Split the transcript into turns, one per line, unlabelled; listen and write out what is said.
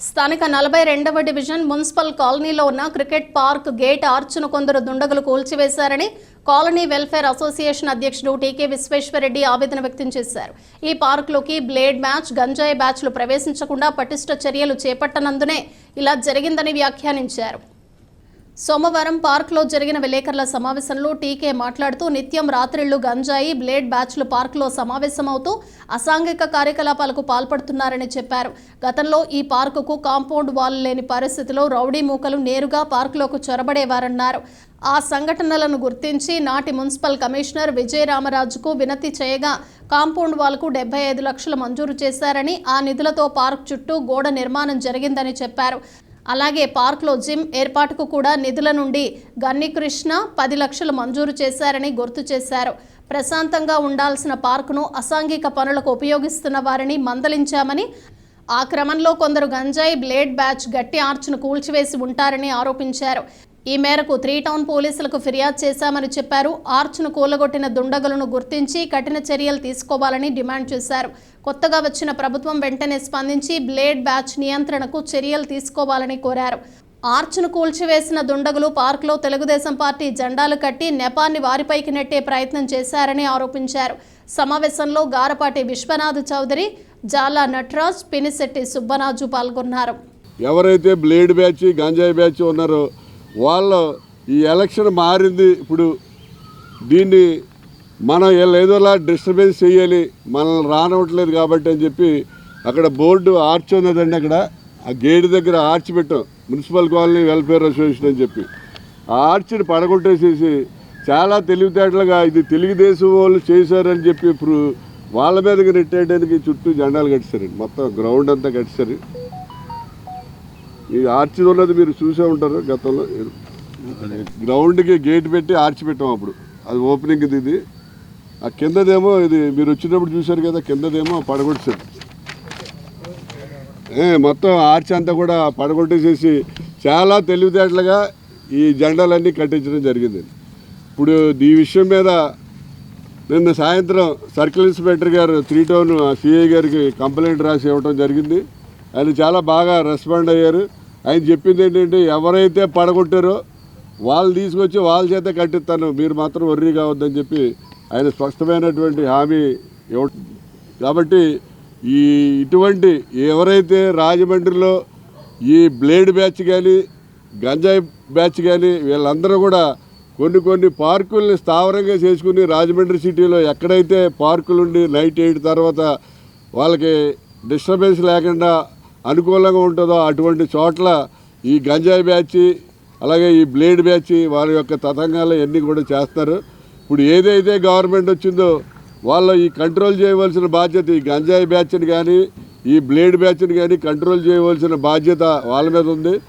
స్థానిక నలభై రెండవ డివిజన్ మున్సిపల్ కాలనీలో ఉన్న క్రికెట్ పార్క్ గేట్ ఆర్చును కొందరు దుండగులు కూల్చివేశారని కాలనీ వెల్ఫేర్ అసోసియేషన్ అధ్యక్షుడు టీకే విశ్వేశ్వరరెడ్డి ఆవేదన వ్యక్తం చేశారు. ఈ పార్కులోకి బ్లేడ్ మ్యాచ్ గంజాయి బ్యాచ్లు ప్రవేశించకుండా పటిష్ట చర్యలు చేపట్టనందునే ఇలా జరిగిందని వ్యాఖ్యానించారు. సోమవారం పార్క్లో జరిగిన విలేకరుల సమావేశంలో టీకే మాట్లాడుతూ నిత్యం రాత్రిళ్ళు గంజాయి బ్లేడ్ బ్యాచ్లు పార్క్లో సమావేశమవుతూ అసాంఘిక కార్యకలాపాలకు పాల్పడుతున్నారని చెప్పారు. గతంలో ఈ పార్కుకు కాంపౌండ్ వాల్ లేని పరిస్థితిలో రౌడీ మూకలు నేరుగా పార్కులోకి చొరబడేవారన్నారు. ఆ సంఘటనలను గుర్తించి నాటి మున్సిపల్ కమిషనర్ విజయరామరాజుకు వినతి చేయగా కాంపౌండ్ వాల్కు డెబ్బై ఐదు లక్షలు మంజూరు చేశారని ఆ నిధులతో పార్క్ చుట్టూ గోడ నిర్మాణం జరిగిందని చెప్పారు. అలాగే పార్క్లో జిమ్ ఏర్పాటుకు కూడా నిధుల నుండి గన్ని కృష్ణ పది లక్షలు మంజూరు చేశారని గుర్తు చేశారు. ప్రశాంతంగా ఉండాల్సిన పార్కును అసాంఘిక పనులకు ఉపయోగిస్తున్న వారిని మందలించామని ఆ క్రమంలో కొందరు గంజాయి బ్లేడ్ బ్యాచ్ గట్టి ఆర్చ్ను కూల్చివేసి ఉంటారని ఆరోపించారు. ఈ మేరకు త్రీ టౌన్ పోలీసులకు ఫిర్యాదు చేశామని చెప్పారు. ఆర్చ్ను కూలగొట్టిన దుండగులను గుర్తించి కఠిన చర్యలు తీసుకోవాలని డిమాండ్ చేశారు. కొత్తగా వచ్చిన ప్రభుత్వం వెంటనే స్పందించి బ్లేడ్ బ్యాచ్ నియంత్రణకు చర్యలు తీసుకోవాలని కోరారు. ఆర్చ్ను కూల్చివేసిన దుండగులు పార్క్లో తెలుగుదేశం పార్టీ జెండాలు కట్టి నెపాన్ని వారిపైకి నెట్టే ప్రయత్నం చేశారని ఆరోపించారు. సమావేశంలో గారపాటి విశ్వనాథ్ చౌదరి జాలా నటరాజ్ పినిశెట్టి సుబ్బనాజు పాల్గొన్నారు.
ఎవరైతే బ్లేడ్ బ్యాచ్ గంజాయి బ్యాచ్ ఉన్నారో వాళ్ళు ఈ ఎలక్షన్ మారింది. ఇప్పుడు దీన్ని మనం ఏదోలా డిస్టర్బెన్స్ చేయాలి మనల్ని రానివ్వట్లేదు కాబట్టి అని చెప్పి అక్కడ బోర్డు ఆర్చ్ ఉన్నదండి అక్కడ. ఆ గేట్ దగ్గర ఆర్చ్ పెట్టాం. మున్సిపల్ కాలనీ వెల్ఫేర్ అసోసియేషన్ అని చెప్పి. ఆ ఆర్చ్ని పడగొట్టేసేసి చాలా తెలివితేటలుగా ఇది తెలుగుదేశం వాళ్ళు చేశారని చెప్పి ఇప్పుడు వాళ్ళ మీదకి నెట్టేయడానికి చుట్టూ జెండాలు కట్టారండి మొత్తం గ్రౌండ్ అంతా కట్టారు ఈ ఆర్చి ఉన్నది మీరు చూసే ఉంటారు గతంలో. గ్రౌండ్కి గేట్ పెట్టి ఆర్చి పెట్టాం అప్పుడు. అది ఓపెనింగ్ ఇది. ఆ కిందదేమో ఇది మీరు వచ్చినప్పుడు చూశారు కదా కిందదేమో పడగొట్టేసారు మొత్తం ఆర్చి అంతా కూడా పడగొట్టేసేసి చాలా తెలివితేటలుగా ఈ జెండాలన్నీ కట్టించడం జరిగింది. ఇప్పుడు ఈ విషయం మీద నిన్న సాయంత్రం సర్కిల్ ఇన్స్పెక్టర్ గారు త్రీ టౌన్ సిఐ గారికి కంప్లైంట్ రాసి ఇవ్వడం జరిగింది. ఆయన చాలా బాగా రెస్పాండ్ అయ్యారు. ఆయన చెప్పింది ఏంటంటే ఎవరైతే పడగొట్టారో వాళ్ళు తీసుకొచ్చి వాళ్ళ చేత కట్టిస్తాను మీరు మాత్రం వర్రీ కావద్దని చెప్పి ఆయన స్పష్టమైనటువంటి హామీ ఇవ్వ కాబట్టి ఈ ఇటువంటి ఎవరైతే రాజమండ్రిలో ఈ బ్లేడ్ బ్యాచ్ కానీ గంజాయి బ్యాచ్ కానీ వీళ్ళందరూ కూడా కొన్ని కొన్ని పార్కుల్ని స్థావరంగా చేసుకుని రాజమండ్రి సిటీలో ఎక్కడైతే పార్కులుండి నైట్ ఎయిట్ తర్వాత వాళ్ళకి డిస్టర్బెన్స్ లేకుండా అనుకూలంగా ఉంటుందో అటువంటి చోట్ల ఈ గంజాయి బ్యాచ్ అలాగే ఈ బ్లేడ్ బ్యాచ్ వారి యొక్క తతంగాలు ఎన్ని కూడా చేస్తారు. ఇప్పుడు ఏదైతే గవర్నమెంట్ వచ్చిందో వాళ్ళు ఈ కంట్రోల్ చేయవలసిన బాధ్యత ఈ గంజాయి బ్యాచ్ని కానీ ఈ బ్లేడ్ బ్యాచ్ని కానీ కంట్రోల్ చేయవలసిన బాధ్యత వాళ్ళ మీద ఉంది.